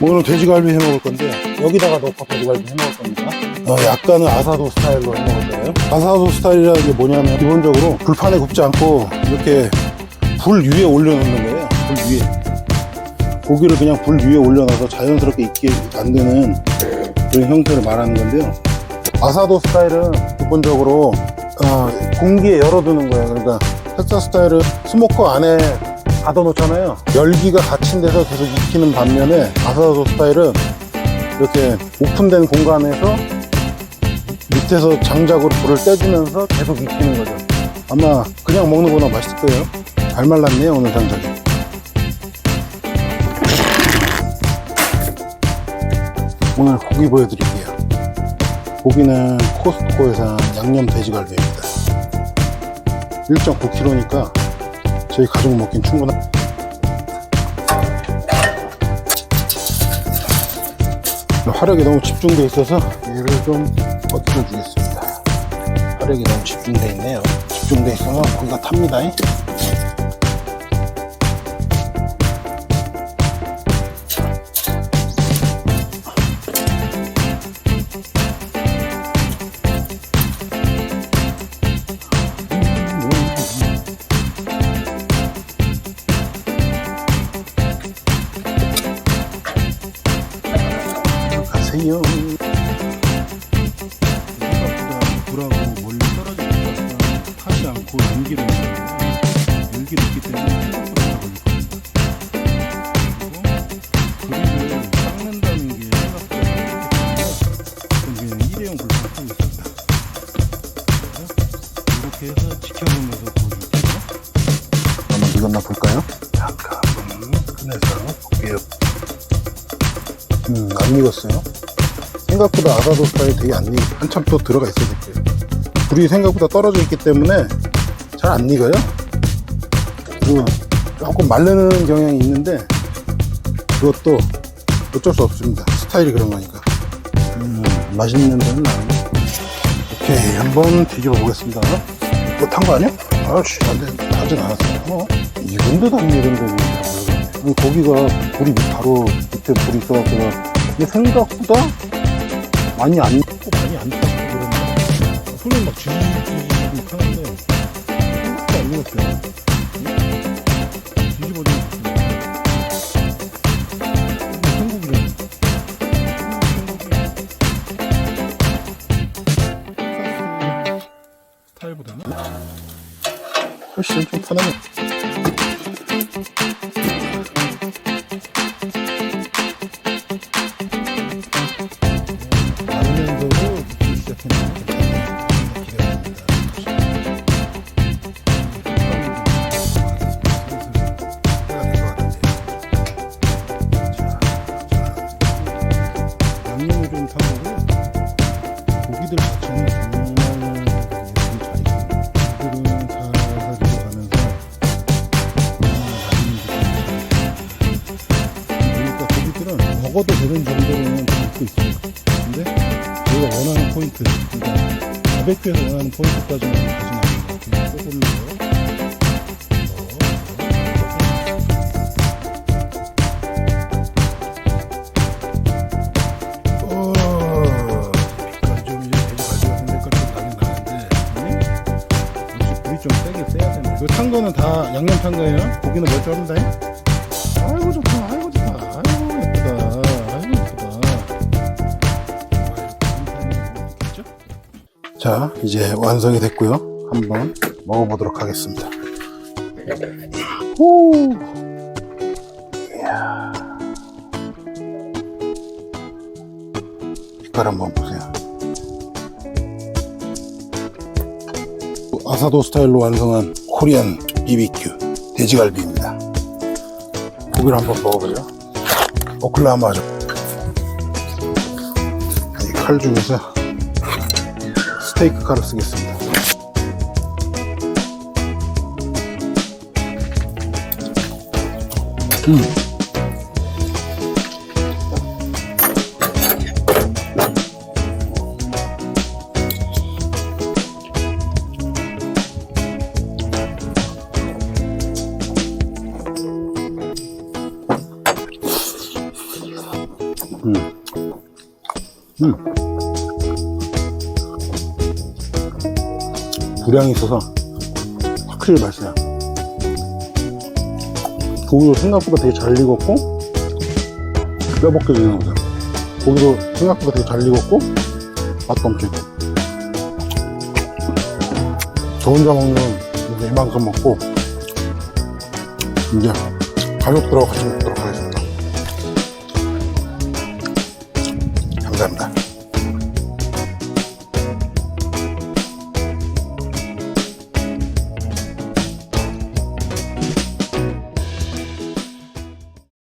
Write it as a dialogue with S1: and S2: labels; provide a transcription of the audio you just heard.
S1: 오늘은 돼지갈비 해 먹을 건데 여기다가 넣고 돼지갈비 해 먹을 겁니다. 어, 약간은 아사도 스타일로 해 먹을 거예요. 아사도 스타일이라는 게 뭐냐면 기본적으로 불판에 굽지 않고 이렇게 불 위에 올려놓는 거예요. 불 위에. 고기를 그냥 불 위에 올려놔서 자연스럽게 익게 만드는 그런 형태를 말하는 건데요. 아사도 스타일은 기본적으로 어, 공기에 열어두는 거예요. 그러니까 텍사스 스타일은 스모커 안에 가둬놓잖아요. 열기가 갇힌 데서 계속 익히는 반면에 아사도 스타일은 이렇게 오픈된 공간에서 밑에서 장작으로 불을 떼주면서 계속 익히는 거죠. 아마 그냥 먹는 거나 맛있을 거예요. 잘 말랐네요, 오늘 장작이. 오늘 고기 보여드릴게요. 고기는 코스트코에서 산 양념 돼지갈비입니다. 1.9kg니까 저희 가족 먹긴 충분한. 화력이 너무 집중돼 있어서 얘를 좀 뻗어 주겠습니다. 화력이 너무 집중돼 있네요. 집중돼 있어서 고기가 탑니다. 가세요. 생각보다 불하고 멀리 떨어지는 것은 타지 않고 연기로. 연기로 있기 때문에 생각보다 걸릴 겁니다. 그리고 그릴을 닦는다는 게 생각보다 때문에 그냥 일회용 불판 하고 있습니다. 이렇게 해서 지켜보면서 보여줄게요. 한번 익었나 볼까요? 잠깐 꺼내서 볼게요. 음, 안 익었어요. 생각보다 아사도 스타일 되게 안 익, 한참 또 들어가 있어야 될 거예요. 불이 생각보다 떨어져 있기 때문에 잘 안 익어요. 그리고 조금 마르는 경향이 있는데 그것도 어쩔 수 없습니다. 스타일이 그런 거니까. 음, 맛있는 냄새는 나네. 오케이, 한번 뒤집어 보겠습니다. 탄거 아니야? 아씨, 안 돼. 타진 않았어. 어? 익은 듯안 익은 듯. 이 고기가 불이 바로 밑에 불이 있어갖고 이게 생각보다 많이 안 익고 많이 안 탔고 그런데 손에 막 지지직 하는데 생각보다 안 익었어요 뒤집어지고 생고기를 스타일보다는 훨씬 좀 편하네 타고 고기들 자체는 정말 잘 익습니다. 고기들은 살살 익어가면서 그러니까 고기들은 먹어도 되는 정도로는 익고 있어요. 근데 저희가 원하는 포인트, 그러니까 바베큐에서 원하는 포인트까지는 가진 않습니다. 그냥 소금으 이거 탄 거는 다 양념 탄 거예요. 고기는 멀쩡합니다. 아이고 좋다, 아이고 좋다, 아이고 예쁘다, 아이고 예쁘다. 자, 이제 완성이 됐고요. 한번 먹어보도록 하겠습니다. 오, 이야. 한번 보세요. 아사도 스타일로 완성한 코리안 BBQ 돼지갈비입니다. 고기를 한번 먹어보죠. 오클라마죠. 이칼 중에서 스테이크 칼을 쓰겠습니다. 음. 음. 음. 분량이 있어서 확실히 맛있어요. 고기도 생각보다 되게 잘 익었고, 뼈 벗겨지는 거죠. 고기도 생각보다 되게 잘 익었고, 맛도 엄청 있고. 저 혼자 먹는 이만큼 먹고, 이제 가족들하고 같이 먹도록.